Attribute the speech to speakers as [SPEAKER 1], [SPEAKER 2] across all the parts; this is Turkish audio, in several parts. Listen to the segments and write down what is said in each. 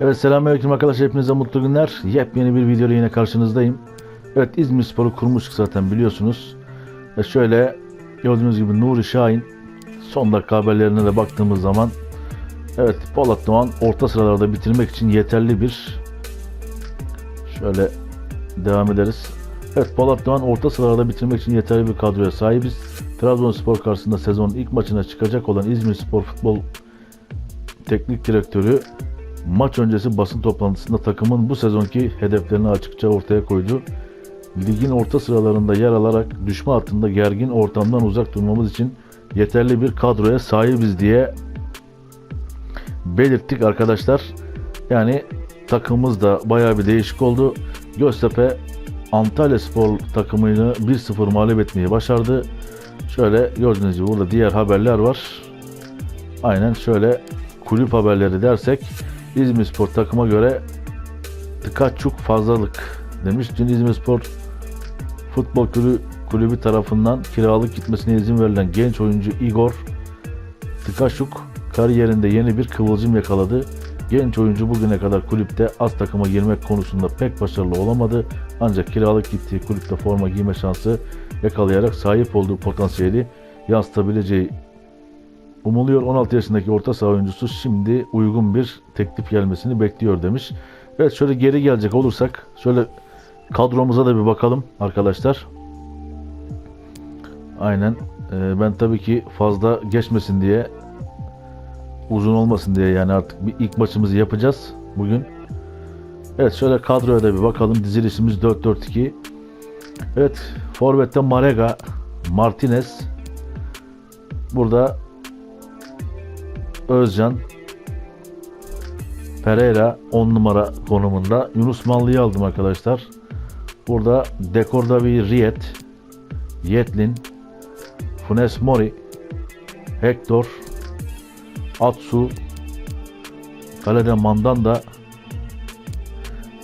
[SPEAKER 1] Evet selamünaleyküm arkadaşlar hepinize mutlu günler. Yepyeni bir videoyla yine karşınızdayım. Evet İzmir Spor'u kurmuştuk zaten biliyorsunuz. Ve şöyle gördüğünüz gibi Nuri Şahin son dakika haberlerine de baktığımız zaman evet Polat Doğan orta sıralarda bitirmek için yeterli bir şöyle devam ederiz. Evet Polat Doğan orta sıralarda bitirmek için yeterli bir kadroya sahibiz. Trabzonspor karşısında sezonun ilk maçına çıkacak olan İzmir Spor Futbol Teknik Direktörü maç öncesi basın toplantısında takımın bu sezonki hedeflerini açıkça ortaya koydu. Ligin orta sıralarında yer alarak düşme hattında gergin ortamdan uzak durmamız için yeterli bir kadroya sahibiz diye belirttik arkadaşlar. Yani takımımız da bayağı bir değişik oldu. Göztepe Antalya Spor takımını 1-0 mağlup etmeyi başardı. Şöyle gördüğünüz gibi burada diğer haberler var. Aynen şöyle kulüp haberleri dersek İzmir Spor takıma göre Tıkaçuk fazlalık demiş. Dün İzmir Spor Futbol Kulübü, kulübü tarafından kiralık gitmesine izin verilen genç oyuncu Igor Tıkaçuk kariyerinde yeni bir kıvılcım yakaladı. Genç oyuncu bugüne kadar kulüpte az takıma girmek konusunda pek başarılı olamadı. Ancak kiralık gittiği kulüpte forma giyme şansı yakalayarak sahip olduğu potansiyeli yansıtabileceği umuluyor. 16 yaşındaki orta saha oyuncusu şimdi uygun bir teklif gelmesini bekliyor demiş. Evet şöyle geri gelecek olursak şöyle kadromuza da bir bakalım arkadaşlar. Aynen. Ee, ben tabii ki fazla geçmesin diye uzun olmasın diye yani artık bir ilk maçımızı yapacağız bugün. Evet şöyle kadroya da bir bakalım. Dizilişimiz 4-4-2. Evet Forvet'te Marega, Martinez. Burada Özcan, Pereira 10 numara konumunda. Yunus Mallı'yı aldım arkadaşlar. Burada dekorda bir Riyet, Yetlin, Funes Mori, Hector, Atsu, kalede Mandanda,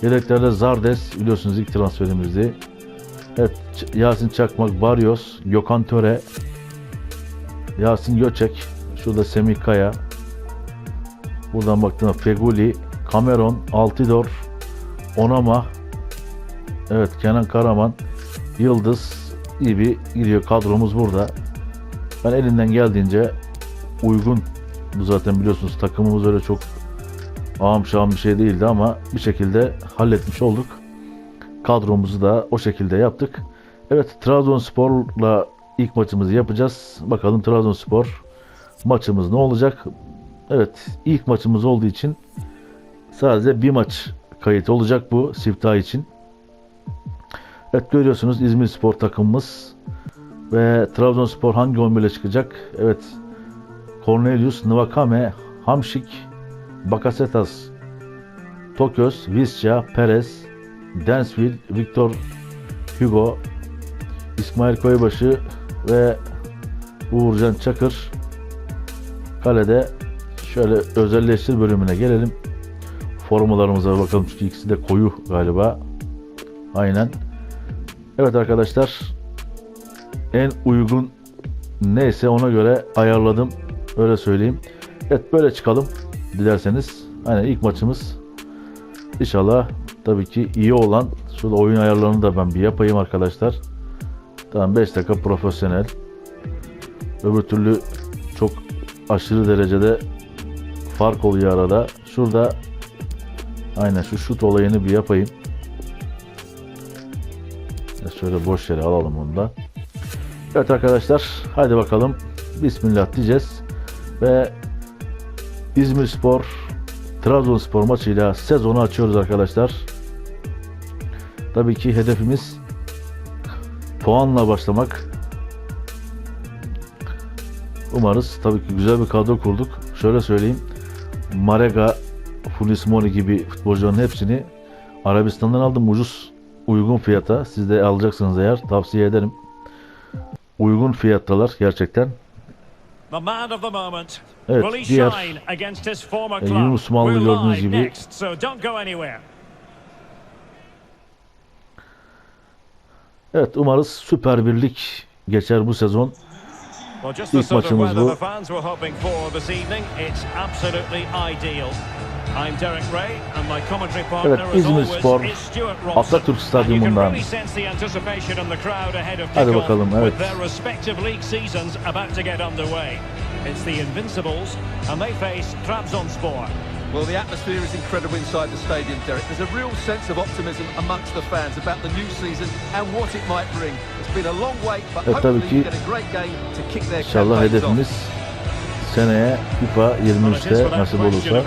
[SPEAKER 1] yedeklerde Zardes biliyorsunuz ilk transferimizdi. Evet Yasin Çakmak, Barrios, Gökhan Töre, Yasin Göçek, şurada Semih Kaya, buradan baktığımda Feguli, Cameron, Altidor, Onama, evet Kenan Karaman, Yıldız gibi gidiyor kadromuz burada. Ben elimden geldiğince uygun bu zaten biliyorsunuz takımımız öyle çok ağam şahım bir şey değildi ama bir şekilde halletmiş olduk. Kadromuzu da o şekilde yaptık. Evet Trabzonspor'la ilk maçımızı yapacağız. Bakalım Trabzonspor maçımız ne olacak? Evet ilk maçımız olduğu için sadece bir maç kayıt olacak bu Siftah için. Evet görüyorsunuz İzmir Spor takımımız ve Trabzonspor hangi 11 ile çıkacak? Evet Cornelius, Nvakame, Hamşik, Bakasetas, Toköz, Visca, Perez, Densville, Victor Hugo, İsmail Koybaşı ve Uğurcan Çakır. Kalede şöyle özelleştir bölümüne gelelim. Formalarımıza bakalım çünkü ikisi de koyu galiba. Aynen. Evet arkadaşlar en uygun neyse ona göre ayarladım. Öyle söyleyeyim. Evet böyle çıkalım dilerseniz. Aynen ilk maçımız. İnşallah tabii ki iyi olan şurada oyun ayarlarını da ben bir yapayım arkadaşlar. Tamam 5 dakika profesyonel. Öbür türlü çok aşırı derecede fark oluyor arada. Şurada aynen şu şut olayını bir yapayım. Şöyle boş yere alalım onu da. Evet arkadaşlar hadi bakalım. Bismillah diyeceğiz. Ve İzmir Spor Trabzonspor maçıyla sezonu açıyoruz arkadaşlar. Tabii ki hedefimiz puanla başlamak. Umarız tabii ki güzel bir kadro kurduk. Şöyle söyleyeyim. Marega, Fulis Mori gibi futbolcuların hepsini Arabistan'dan aldım ucuz uygun fiyata. Siz de alacaksınız eğer tavsiye ederim. Uygun fiyattalar gerçekten. Evet, diğer, e? Yunus Mallı gördüğünüz gibi. Evet umarız Süper Birlik geçer bu sezon.
[SPEAKER 2] Well, just the sort of weather
[SPEAKER 1] bu.
[SPEAKER 2] the fans were hoping for this evening. It's absolutely ideal. I'm Derek Ray and my commentary partner
[SPEAKER 1] Evet,
[SPEAKER 2] as
[SPEAKER 1] İzmir
[SPEAKER 2] always
[SPEAKER 1] Spor,
[SPEAKER 2] is Stuart Robson.
[SPEAKER 1] Atatürk
[SPEAKER 2] And you can really sense the anticipation in the crowd ahead of
[SPEAKER 1] Hadi
[SPEAKER 2] kickoff
[SPEAKER 1] bakalım, evet.
[SPEAKER 2] with their respective league seasons about to get underway. It's the Invincibles and they face Trabzonspor.
[SPEAKER 3] Well, the atmosphere is incredible inside the stadium, Derek. There's a real sense of optimism amongst the fans about the new season and what it might bring. It's been a long wait, but
[SPEAKER 1] Evet, tabii ki
[SPEAKER 3] you get a great game to kick their
[SPEAKER 1] İnşallah hedefimiz seneye FIFA
[SPEAKER 2] Well, it is
[SPEAKER 1] 23'te
[SPEAKER 2] without
[SPEAKER 1] nasip olursa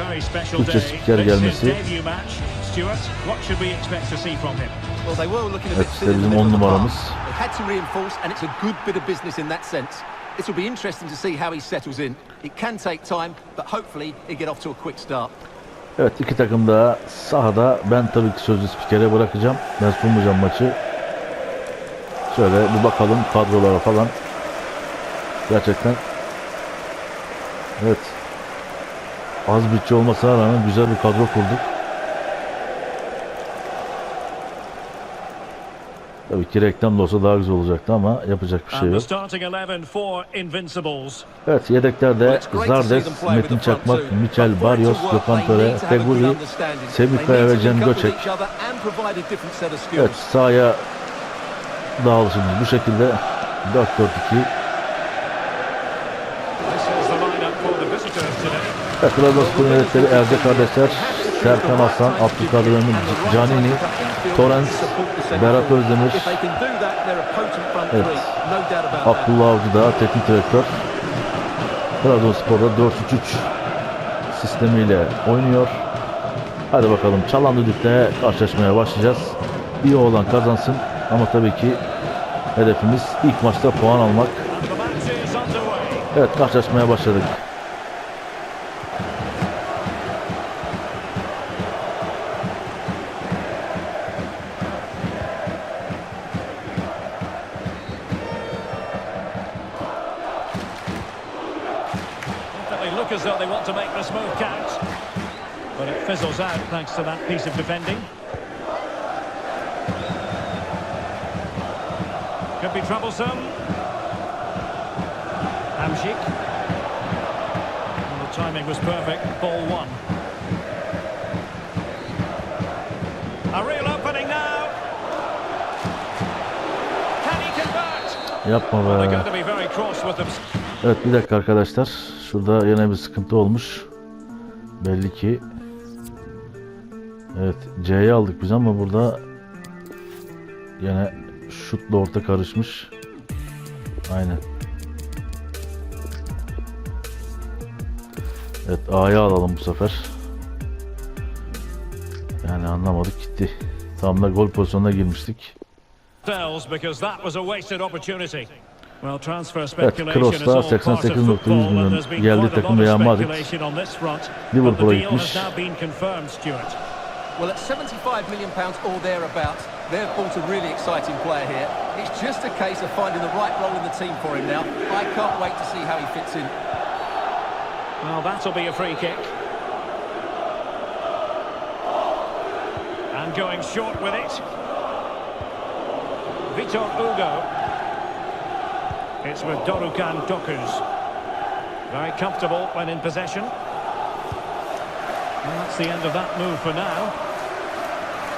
[SPEAKER 1] Türkçe spiker gelmesi.
[SPEAKER 2] debut match. Stuart, what should we expect to see from him?
[SPEAKER 3] Well, they were looking a
[SPEAKER 1] Evet,
[SPEAKER 3] bit
[SPEAKER 1] işte bizim
[SPEAKER 3] middle
[SPEAKER 1] on
[SPEAKER 3] of the
[SPEAKER 1] numaramız.
[SPEAKER 3] park. They had to reinforce, and it's a good bit of business in that sense. It will be interesting to see how he settles in. It can take time, but hopefully he'll get off to a quick start.
[SPEAKER 1] Evet iki takım da sahada. Ben tabii ki sözlü spikere bırakacağım. Ben sunmayacağım maçı. Şöyle bir bakalım kadrolara falan. Gerçekten Evet. Az bütçe olmasına rağmen güzel bir kadro kurduk. Tabii ki reklam da olsa daha güzel olacaktı ama yapacak bir şey yok.
[SPEAKER 2] starting 11 for Invincibles.
[SPEAKER 1] Evet yedeklerde Zardes, Metin Çakmak, Michel Barrios, Gökhan Töre, Teguri, Semikaya ve Cem Göçek. Evet sahaya dağılışımız bu şekilde 4-4-2.
[SPEAKER 2] This is the lineup for the visitors today.
[SPEAKER 1] Evet Trabzonspor yönetleri Erde kardeşler, Serkan Aslan, Abdülkadir Ömür, Canini, Torrens, Berat Özdemir,
[SPEAKER 3] Evet.
[SPEAKER 1] Abdullah Avcı da teknik direktör. Trabzonspor'da 4-3-3 sistemiyle oynuyor. Hadi bakalım çalan düdükte karşılaşmaya başlayacağız. İyi olan kazansın ama tabii ki hedefimiz ilk maçta puan almak. Evet karşılaşmaya başladık.
[SPEAKER 2] Look as though they want to make this move count. But it fizzles out thanks to that piece of defending. Could be troublesome. Well, the timing was perfect. Ball one. A real opening now. Can he convert?
[SPEAKER 1] Yapma
[SPEAKER 2] They're
[SPEAKER 1] be.
[SPEAKER 2] going to be very cross with them.
[SPEAKER 1] Evet bir dakika arkadaşlar. Şurada yine bir sıkıntı olmuş. Belli ki. Evet C'yi aldık biz ama burada yine şutla orta karışmış. Aynen. Evet A'yı alalım bu sefer. Yani anlamadık gitti. Tam da gol pozisyonuna girmiştik. Evet,
[SPEAKER 2] speculation is
[SPEAKER 1] Kroos'la
[SPEAKER 2] all part of
[SPEAKER 1] 88.1
[SPEAKER 2] football
[SPEAKER 1] milyon
[SPEAKER 2] and there's been
[SPEAKER 1] geldi
[SPEAKER 2] quite a
[SPEAKER 1] takım Real Madrid. Liverpool'a gitmiş.
[SPEAKER 3] Well, at 75 million pounds or thereabouts, they've bought a really exciting player here. It's just a case of finding the right role in the team for him now. I can't wait to see how he fits in.
[SPEAKER 2] Well, that'll be a free kick. And going short with it. Vitor Hugo. It's with Dorukan Dokuz. Very comfortable when in possession. Well, that's the end of that move for now.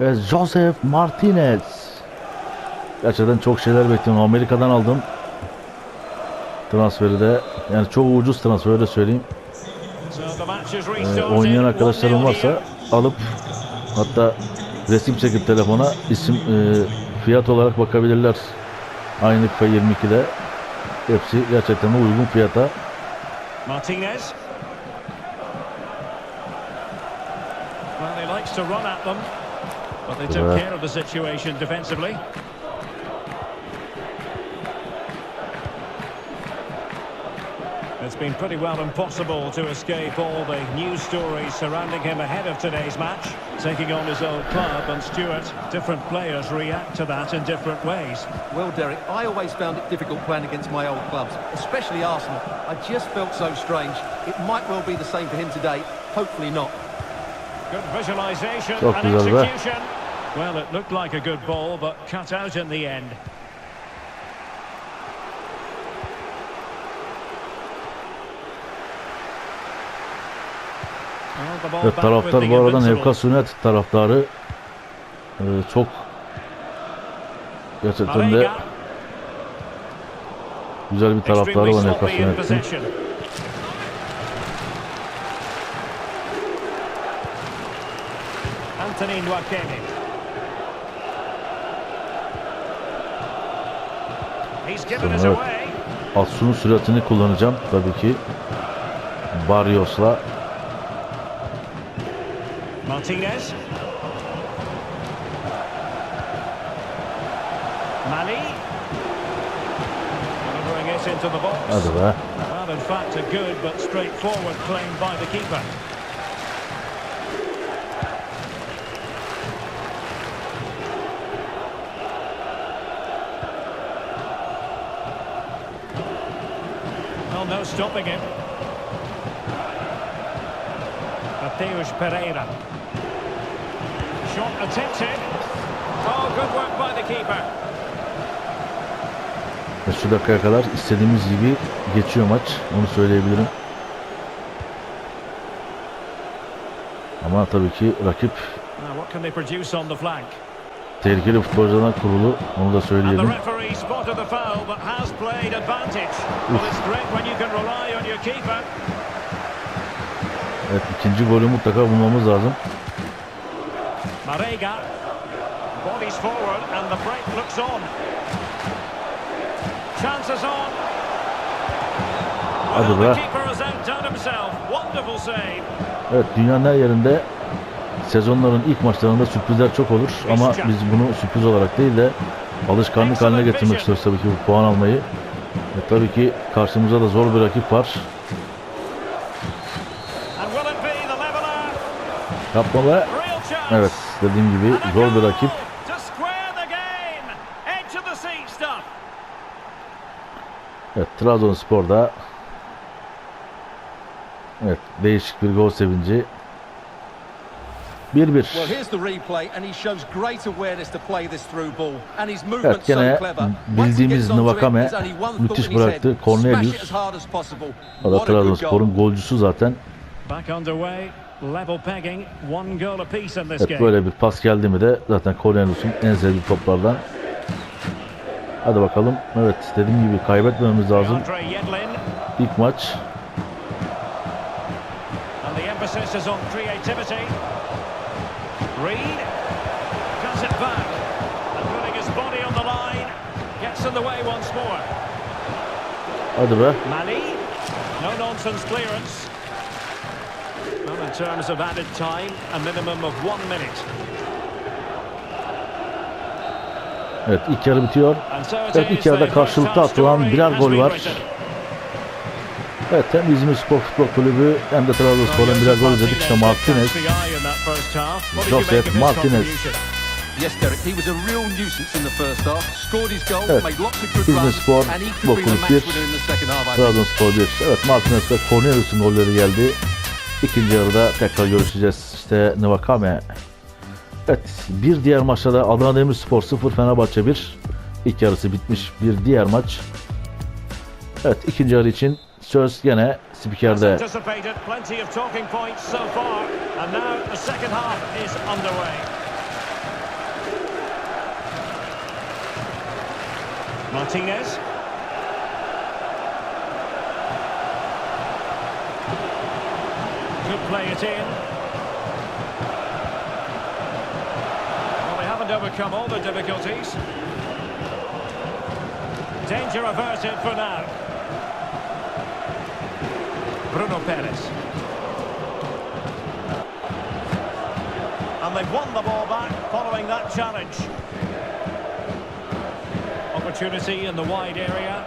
[SPEAKER 1] Ve Joseph Martinez. Gerçekten çok şeyler bekliyorum. Amerika'dan aldım. Transferi de yani çok ucuz transfer öyle söyleyeyim. Ee, oynayan
[SPEAKER 2] 1-0
[SPEAKER 1] arkadaşlarım varsa alıp hatta resim çekip telefona isim e, fiyat olarak bakabilirler. Aynı FIFA 22'de. Hepsi gerçekten uygun fiyata.
[SPEAKER 2] Martinez. Well, he likes to run at them. But they took care of the situation defensively. It's been pretty well impossible to escape all the news stories surrounding him ahead of today's match. Taking on his old club and Stuart, different players react to that in different ways.
[SPEAKER 3] Well, Derek, I always found it difficult playing against my old clubs, especially Arsenal. I just felt so strange. It might well be the same for him today. Hopefully not.
[SPEAKER 2] Good visualisation and
[SPEAKER 1] güzel be.
[SPEAKER 2] execution. Well, it looked like a good ball, but cut out in the end. With
[SPEAKER 1] taraftar bu arada. Newcastle United taraftarı e, çok gerçekten de güzel bir taraftarı var
[SPEAKER 2] sloppy
[SPEAKER 1] Newcastle
[SPEAKER 2] in
[SPEAKER 1] United'in.
[SPEAKER 2] possession. Anthony Nwakeme. Us
[SPEAKER 1] Evet. Atsu'nun süratini kullanacağım tabii ki. Barrios'la
[SPEAKER 2] Martinez. Mali.
[SPEAKER 1] Hadi be.
[SPEAKER 2] Well, in fact, a good but straightforward claim by the keeper. Stopping him. Mateus Pereira. Shot attempted. Oh, good work by the keeper.
[SPEAKER 1] Şu dakikaya kadar istediğimiz gibi geçiyor maç. Onu söyleyebilirim. Ama tabii ki rakip
[SPEAKER 2] Now, what can they produce on the flank?
[SPEAKER 1] Tehlikeli futbolculardan kurulu. Onu da söyleyelim. Evet ikinci golü mutlaka bulmamız lazım.
[SPEAKER 2] Marega. Bodies forward, and the break looks on. Chances on.
[SPEAKER 1] Hadi be. Evet dünyanın her yerinde sezonların ilk maçlarında sürprizler çok olur. Ama biz bunu sürpriz olarak değil de alışkanlık haline getirmek istiyoruz tabii ki bu puan almayı. Ve tabii ki karşımıza da zor bir rakip var.
[SPEAKER 2] And will it be the leveler?
[SPEAKER 1] Yapma be.
[SPEAKER 2] Real chance.
[SPEAKER 1] Evet dediğim gibi zor bir rakip. Evet Trabzonspor'da Evet değişik bir gol sevinci. 1-1.
[SPEAKER 3] Well, here's the replay, and he shows great awareness to play this through ball. And his
[SPEAKER 1] Evet
[SPEAKER 3] movement so
[SPEAKER 1] gene bildiğimiz
[SPEAKER 3] thought
[SPEAKER 1] müthiş bıraktı.
[SPEAKER 3] Smash
[SPEAKER 1] Cornelius.
[SPEAKER 3] it as hard as possible.
[SPEAKER 1] O da
[SPEAKER 3] What a good goal.
[SPEAKER 1] Trabzonspor'un golcüsü zaten.
[SPEAKER 2] Back underway. Level pegging. One goal apiece in this
[SPEAKER 1] Evet böyle bir pas geldi mi de zaten Cornelius'un en sevdiği toplardan. Hadi bakalım. Evet dediğim gibi kaybetmememiz lazım. İlk maç.
[SPEAKER 2] Reed cuts it back. And putting his body on the line. Gets in the way once more.
[SPEAKER 1] Hadi be.
[SPEAKER 2] Mali. No nonsense clearance. Well, in terms of added time, a minimum of one minute.
[SPEAKER 1] Evet ilk yarı bitiyor. Evet ilk yarıda karşılıklı atılan birer gol var. Evet hem İzmir Spor Futbol Kulübü hem de Trabzonspor'un birer gol izledik. İşte Martinez, Joseph Martinez.
[SPEAKER 3] Yes, Derek, he was a real nuisance in the first half. Scored his goal,
[SPEAKER 1] Evet.
[SPEAKER 3] made lots of good
[SPEAKER 1] İzmir
[SPEAKER 3] runs,
[SPEAKER 1] Spor,
[SPEAKER 3] and he
[SPEAKER 1] Futbol
[SPEAKER 3] could be the
[SPEAKER 1] Kulübü
[SPEAKER 3] match
[SPEAKER 1] bir,
[SPEAKER 3] winner in the second half, I think.
[SPEAKER 1] Trabzonspor 1. Evet Martinez ve Cornelius'un golleri geldi. İkinci yarıda tekrar görüşeceğiz. İşte Nvakame. Evet bir diğer maçta da Adana Demirspor 0 Fenerbahçe 1. İlk yarısı bitmiş bir diğer maç. Evet ikinci yarı için söz gene
[SPEAKER 2] As
[SPEAKER 1] spikerde.
[SPEAKER 2] anticipated, plenty of talking points so far, and now the second half is underway. Martinez. Could play it in. Well, they haven't overcome all the difficulties. Danger averted for now. Bruno Perez. And they've won the ball back following that challenge. Opportunity in the wide area.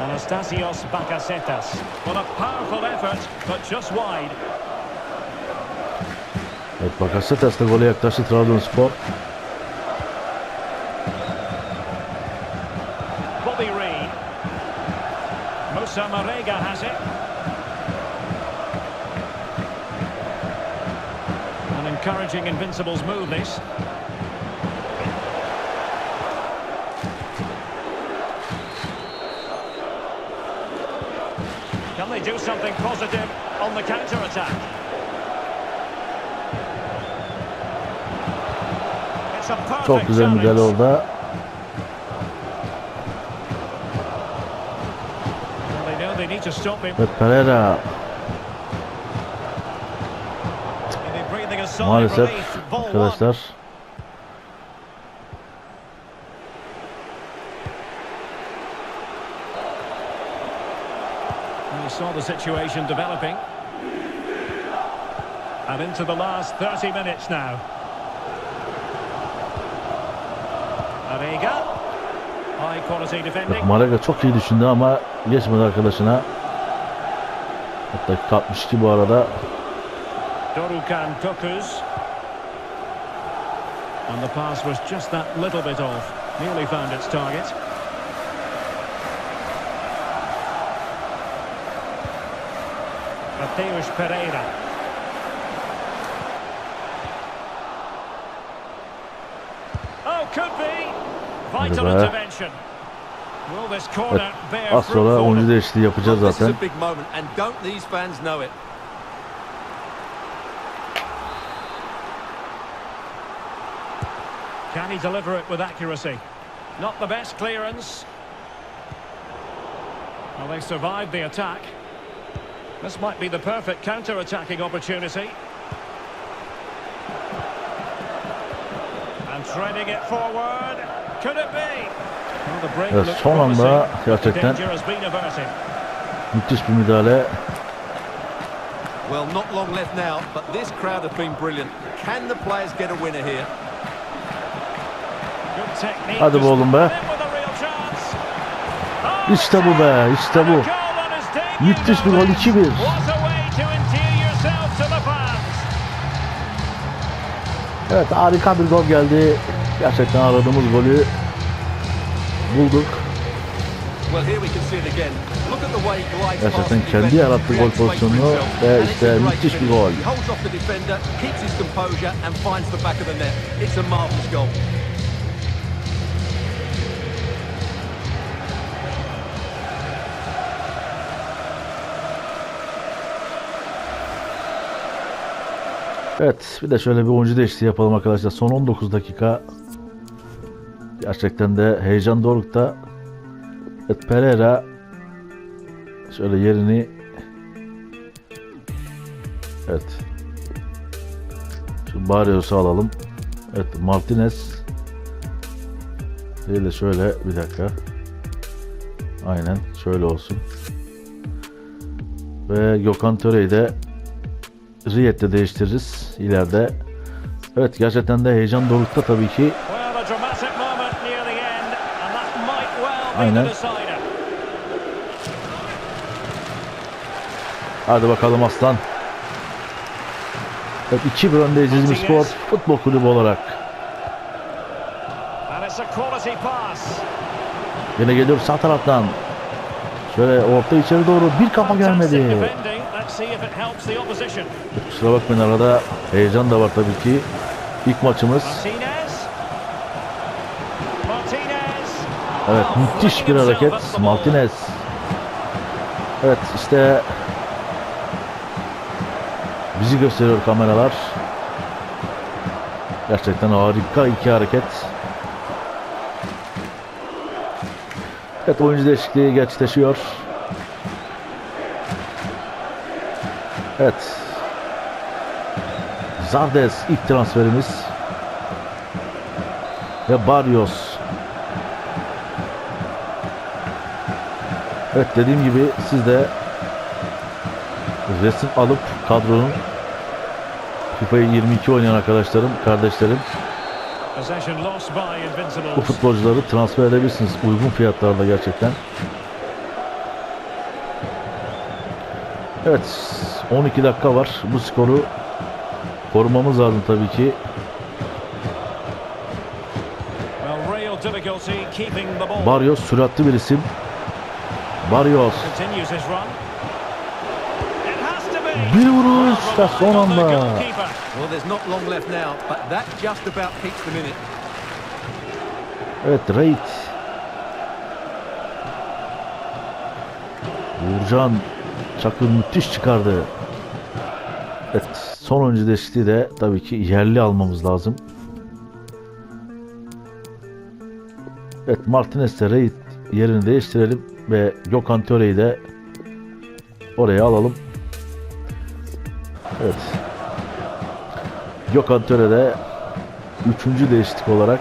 [SPEAKER 2] Anastasios Bakasetas. What a powerful effort, but just wide.
[SPEAKER 1] Evet Bakasetas da gole yaklaştı Trabzonspor.
[SPEAKER 2] Encouraging Invincibles move this. Can they do something positive on the counter-attack? It's a perfect
[SPEAKER 1] Çok güzel
[SPEAKER 2] challenge.
[SPEAKER 1] müdahale orada.
[SPEAKER 2] They know they need to stop him.
[SPEAKER 1] Ve Pereira
[SPEAKER 2] They're breathing a sigh of
[SPEAKER 1] maalesef
[SPEAKER 2] relief. Ball one.
[SPEAKER 1] Arkadaşlar.
[SPEAKER 2] Saw the situation developing. And into the last 30 minutes now. Arega. High quality defending.
[SPEAKER 1] Marega çok iyi düşündü ama geçmedi arkadaşına. Hatta 62 bu arada.
[SPEAKER 2] Dorukan Tokus. And the pass was just that little bit off. Nearly found its target. Mateus Pereira. Oh, could be. Vital intervention. Will this corner bear
[SPEAKER 1] Az
[SPEAKER 2] fruit
[SPEAKER 1] sonra
[SPEAKER 2] for
[SPEAKER 1] oyuncu
[SPEAKER 2] them?
[SPEAKER 1] değişikliği yapacağız
[SPEAKER 3] This oh, is
[SPEAKER 1] zaten.
[SPEAKER 3] a big moment, and don't these fans know it?
[SPEAKER 2] Can he deliver it with accuracy? Not the best clearance. Well, they survived the attack. This might be the perfect counter-attacking opportunity. And threading it forward. Could it be? Well, the break
[SPEAKER 1] Evet,
[SPEAKER 2] looked
[SPEAKER 1] son anda
[SPEAKER 2] promising. The
[SPEAKER 1] gerçekten
[SPEAKER 2] danger has been averted.
[SPEAKER 1] müthiş bir müdahale.
[SPEAKER 3] Well, not long left now, but this crowd have been brilliant. Can the players get a winner here?
[SPEAKER 1] Hadi be oğlum be. İşte bu be, işte bu. Müthiş bir gol,
[SPEAKER 2] less.
[SPEAKER 1] 2-1.
[SPEAKER 2] What a way to endear yourself to the fans.
[SPEAKER 1] Evet harika bir gol geldi. Gerçekten aradığımız golü bulduk. Gerçekten kendi yarattığı gol
[SPEAKER 3] creates space for
[SPEAKER 1] pozisyonu
[SPEAKER 3] himself,
[SPEAKER 1] ve işte müthiş bir gol. Evet bir de şöyle bir oyuncu değişikliği yapalım arkadaşlar. Son 19 dakika gerçekten de heyecan dorukta. Evet Pereira şöyle yerini Evet şu Barrios'u alalım. Evet Martinez de şöyle bir dakika aynen şöyle olsun ve Gökhan Töre'yi de Riyad'de değiştiririz ileride. Evet gerçekten de heyecan dorukta tabii ki. Aynen. Hadi bakalım aslan. Evet 2-1 öndeyiz İzmir Spor Futbol Kulübü olarak. Yine geliyor sağ taraftan. Şöyle orta içeri doğru bir kafa gelmedi.
[SPEAKER 2] Defending. Let's see if it helps the opposition.
[SPEAKER 1] Kusura bakmayın arada heyecan da var tabii ki. İlk maçımız. Evet
[SPEAKER 2] Oh,
[SPEAKER 1] müthiş bir hareket. Martinez. Evet işte bizi gösteriyor kameralar. Gerçekten harika iki hareket. Evet oyuncu değişikliği gerçekleşiyor. Evet. Zardes ilk transferimiz. Ve Barrios. Evet dediğim gibi siz de resim alıp kadronun FIFA'yı 22 oynayan arkadaşlarım, kardeşlerim bu futbolcuları transfer edebilirsiniz uygun fiyatlarda gerçekten. Evet 12 dakika var. Bu skoru korumamız lazım tabii ki. Barrios süratli bir isim. Barrios bir vuruş da son anda.
[SPEAKER 2] goalkeeper.
[SPEAKER 3] Well, there's not long left now, but that just about keeps them in it.
[SPEAKER 1] Evet Reid. Uğurcan Çakır müthiş çıkardı. Evet son oyuncu değişikliği de tabii ki yerli almamız lazım. Evet Martinez de Reid yerini değiştirelim ve Gökhan Töre'yi de oraya alalım. Evet. Gökhan Töre de üçüncü değişiklik olarak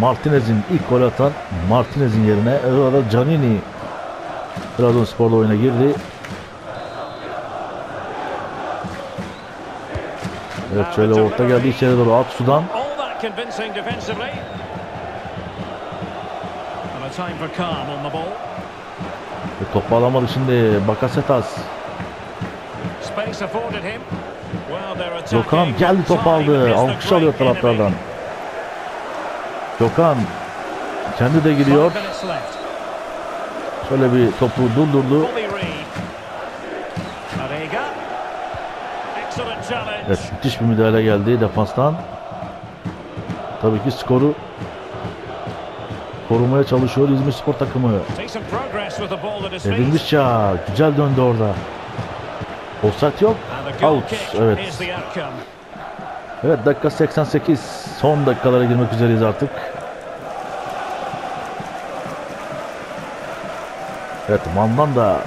[SPEAKER 1] Martinez'in ilk gol atan Martinez'in yerine orada Canini Trabzonspor'da oyuna girdi. Evet şöyle orta geldi içeri doğru Atsu'dan.
[SPEAKER 2] All that convincing defensively. And a time for calm on the ball.
[SPEAKER 1] Ve topu alamadı şimdi Bakasetas. Gökhan geldi
[SPEAKER 2] Time
[SPEAKER 1] aldı. Alkış alıyor taraftardan. Gökhan kendi de gidiyor. Şöyle bir topu durdurdu. Evet müthiş bir müdahale geldi defanstan. Tabii ki skoru korumaya çalışıyor İzmir Spor takımı. Edilmiş ya. Güzel döndü orada. Offside yok. Out. Evet. Evet dakika 88. Son dakikalara girmek üzereyiz artık. Evet Mandan da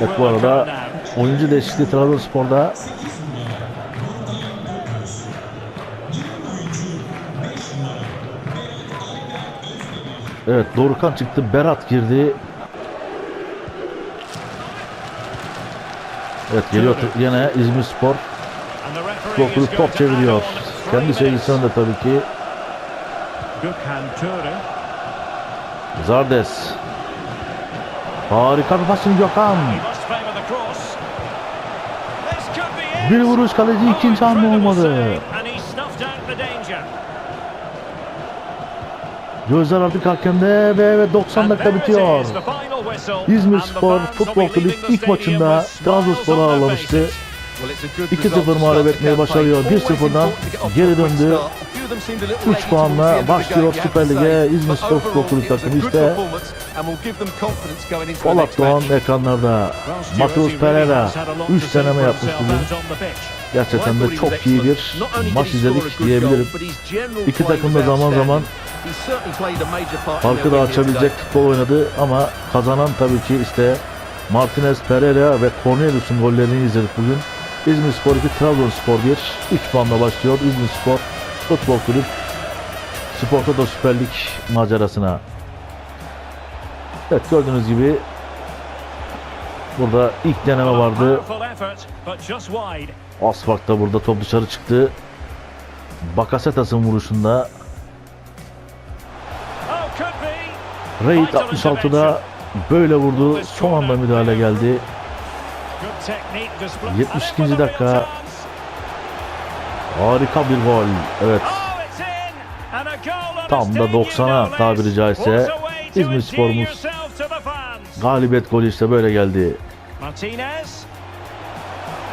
[SPEAKER 1] evet, bu arada oyuncu değişikliği Trabzonspor'da Evet Dorukan çıktı. Berat girdi. Evet geliyor yine İzmir Spor. Dokulu top
[SPEAKER 2] to
[SPEAKER 1] çeviriyor. Kendi sevgisini de tabii ki
[SPEAKER 2] Gökhan Töre.
[SPEAKER 1] Zardes. Harika bir pasını Gökhan. Bir vuruş kaleci ikinci hamle olmadı. Gözler artık hakemde ve, ve 90
[SPEAKER 2] And
[SPEAKER 1] dakika bitiyor. İzmir Spor Futbol Kulübü ilk maçında Trabzonspor'u ağırlamıştı.
[SPEAKER 2] faces.
[SPEAKER 3] Well, it's a good
[SPEAKER 1] 2-0
[SPEAKER 3] result to
[SPEAKER 1] mağlup etmeyi başarıyor.
[SPEAKER 3] Always
[SPEAKER 1] 1-0'dan
[SPEAKER 3] important to get off
[SPEAKER 1] geri döndü.
[SPEAKER 3] Start. A few of them seemed a little
[SPEAKER 1] 3
[SPEAKER 3] leggy
[SPEAKER 1] puanla başlıyor Süper Lig'e. İzmir Spor Futbol Kulübü takımı işte Polat Doğan ekranlarda. Mateus Pereira
[SPEAKER 2] has had a lot
[SPEAKER 1] 3
[SPEAKER 2] to say
[SPEAKER 1] deneme yapmış bugün. Gerçekten de çok iyi bir maç izledik diyebilirim. İki takım da zaman zaman farkı da açabilecek futbol oynadı ama kazanan tabii ki işte Martinez, Pereira ve Cornelius'un gollerini izledik bugün. İzmir Spor 2, Trabzonspor 1. 3 puanla başlıyor İzmir Spor Futbol Kulüp Spor Toto Süper Lig macerasına. Evet gördüğünüz gibi burada ilk deneme vardı. Asfalt da burada top dışarı çıktı. Bakasetas'ın vuruşunda. Reid 66'da böyle vurdu. Son anda müdahale geldi.
[SPEAKER 2] Good technique display.
[SPEAKER 1] 72.
[SPEAKER 2] And it was a
[SPEAKER 1] dakika. Harika bir gol. Evet. Tam da
[SPEAKER 2] stadium
[SPEAKER 1] 90'a
[SPEAKER 2] no less.
[SPEAKER 1] tabiri caizse İzmir sporumuz galibiyet golü işte böyle geldi.
[SPEAKER 2] Martinez.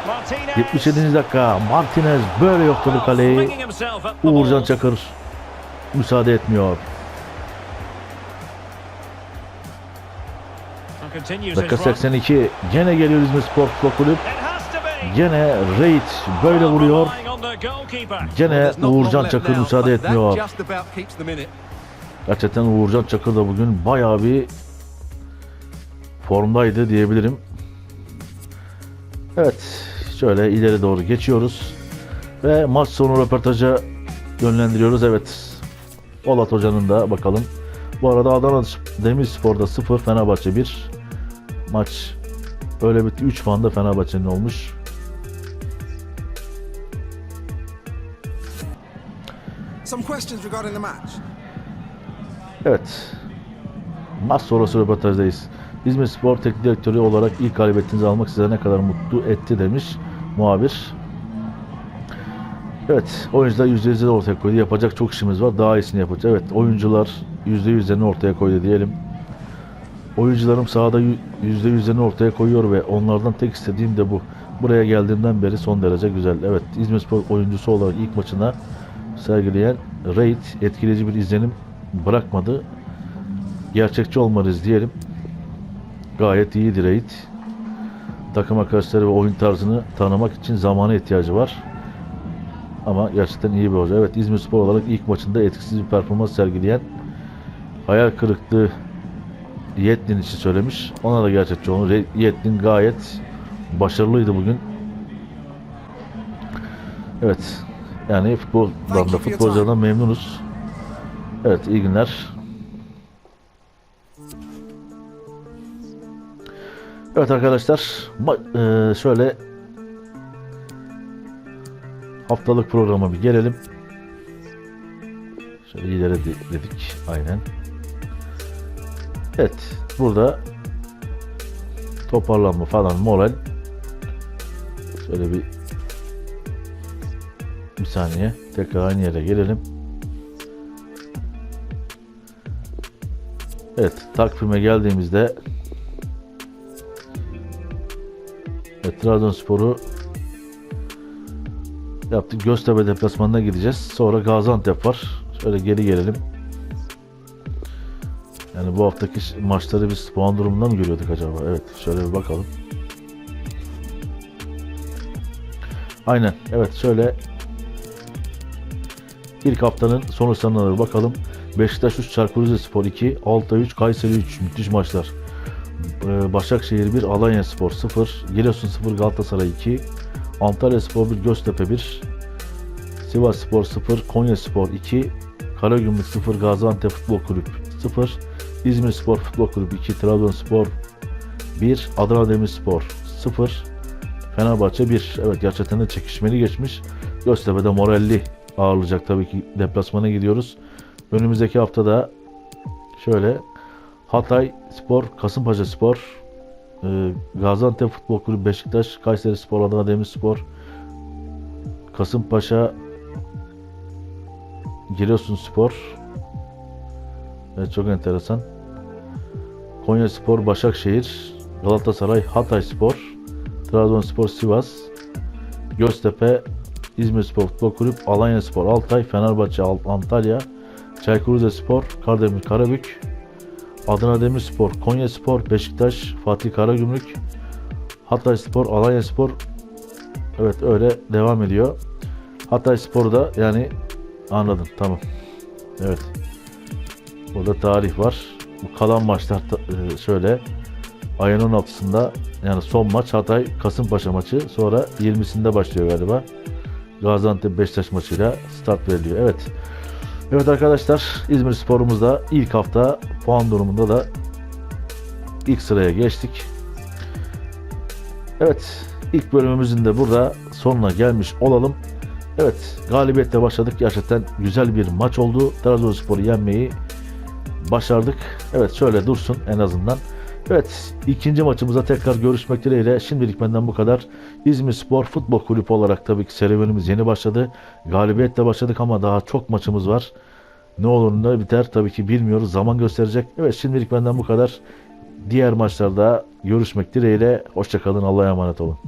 [SPEAKER 2] Martinez.
[SPEAKER 1] 77. dakika Martinez böyle yokladı kaleyi. Uğurcan. Çakır müsaade etmiyor. Dakika
[SPEAKER 2] his run.
[SPEAKER 1] 82. Gene geliyor İzmir Spor Kulüp. Gene Reid böyle vuruyor. Gene Uğurcan Çakır müsaade etmiyor. Gerçekten Uğurcan Çakır da bugün bayağı bir formdaydı diyebilirim. Evet, şöyle ileri doğru geçiyoruz. Ve maç sonu röportaja yönlendiriyoruz. Evet, Polat Hoca'nın da bakalım. Bu arada Adana Demirspor'da 0, Fenerbahçe 1. Maç Öyle bitti. 3 puan da Fenerbahçe'nin olmuş. Evet. Maç sonrası röportajdayız. İzmir Spor Teknik Direktörü olarak ilk galibiyetinizi almak size ne kadar mutlu etti demiş muhabir. Evet, oyuncular %100'leri ortaya koydu. Yapacak çok işimiz var. Daha iyisini yapacağız. Evet, oyuncular %100'lerini ortaya koydu diyelim. Oyuncularım sahada yü- %100'lerini ortaya koyuyor ve onlardan tek istediğim de bu. Buraya geldiğimden beri son derece güzel. Evet, İzmir Spor oyuncusu olarak ilk maçına sergileyen Reid etkileyici bir izlenim bırakmadı. Gerçekçi olmalıyız diyelim. Gayet iyiydi Reid. Takım arkadaşları ve oyun tarzını tanımak için zamana ihtiyacı var. Ama gerçekten iyi bir hoca. Evet İzmir Spor olarak ilk maçında etkisiz bir performans sergileyen hayal kırıklığı Yettin için söylemiş. Ona da gerçekçi olun. Yettin gayet başarılıydı bugün. Evet. Yani futboldan da futbolculardan memnunuz. Evet iyi günler. Evet arkadaşlar eee, şöyle haftalık programa bir gelelim. Şöyle ileri de- dedik. Aynen. Evet. Burada toparlanma falan moral. Şöyle bir saniye. Tekrar aynı yere gelelim. Evet. Takvime geldiğimizde Evet, Trabzonspor'u yaptık. Göztepe deplasmanına gideceğiz. Sonra Gaziantep var. Şöyle geri gelelim. Yani bu haftaki maçları biz puan durumunda mı görüyorduk acaba? Evet. Şöyle bir bakalım. Aynen. Evet. Şöyle ilk haftanın sonuçlarına da bakalım. Beşiktaş 3, Çaykur Rizespor 2, Altay 3, Kayseri 3. Müthiş maçlar. Ee, Başakşehir 1, Alanya Spor 0, Giresun 0, Galatasaray 2, Antalya Spor 1, Göztepe 1, Sivas Spor 0, Konya Spor 2, Karagümrük 0, Gaziantep Futbol Kulüp 0, İzmir Spor Futbol Kulübü 2, Trabzonspor 1, Adana Demirspor 0, Fenerbahçe 1. Evet gerçekten de çekişmeli geçmiş. Göztepe'de moralli ağırlayacak tabii ki deplasmana gidiyoruz. Önümüzdeki haftada şöyle Hatay Spor, Kasımpaşa Spor, e, Gaziantep Futbol Kulübü Beşiktaş, Kayseri Spor, Adana Demirspor, Kasımpaşa, Giresunspor. Evet çok enteresan. Konya Spor, Başakşehir, Galatasaray, Hatay Spor, Trabzonspor, Sivas, Göztepe, İzmir Spor Futbol Kulübü, Alanya Spor, Altay, Fenerbahçe, Al- Antalya, Çaykur Rizespor, Kardemir, Karabük, Adana Demirspor, Konya Spor, Beşiktaş, Fatih Karagümrük, Hatay Spor, Alanya Spor. Evet öyle devam ediyor. Hatay Spor'da yani anladım tamam. Evet. Burada tarih var. Bu kalan maçlar e, şöyle ayın 16'sında yani son maç Hatay Kasımpaşa maçı sonra 20'sinde başlıyor galiba. Gaziantep Beşiktaş maçıyla start veriliyor. Evet. Evet arkadaşlar İzmir Spor'umuzda ilk hafta puan durumunda da ilk sıraya geçtik. Evet ilk bölümümüzün de burada sonuna gelmiş olalım. Evet galibiyetle başladık. Gerçekten güzel bir maç oldu. Trabzonspor'u yenmeyi başardık. Evet şöyle dursun en azından. Evet ikinci maçımıza tekrar görüşmek dileğiyle. Şimdilik benden bu kadar. İzmir Spor Futbol Kulübü olarak tabii ki serüvenimiz yeni başladı. Galibiyetle başladık ama daha çok maçımız var. Ne olur ne biter tabii ki bilmiyoruz. Zaman gösterecek. Evet şimdilik benden bu kadar. Diğer maçlarda görüşmek dileğiyle. Hoşçakalın. Allah'a emanet olun.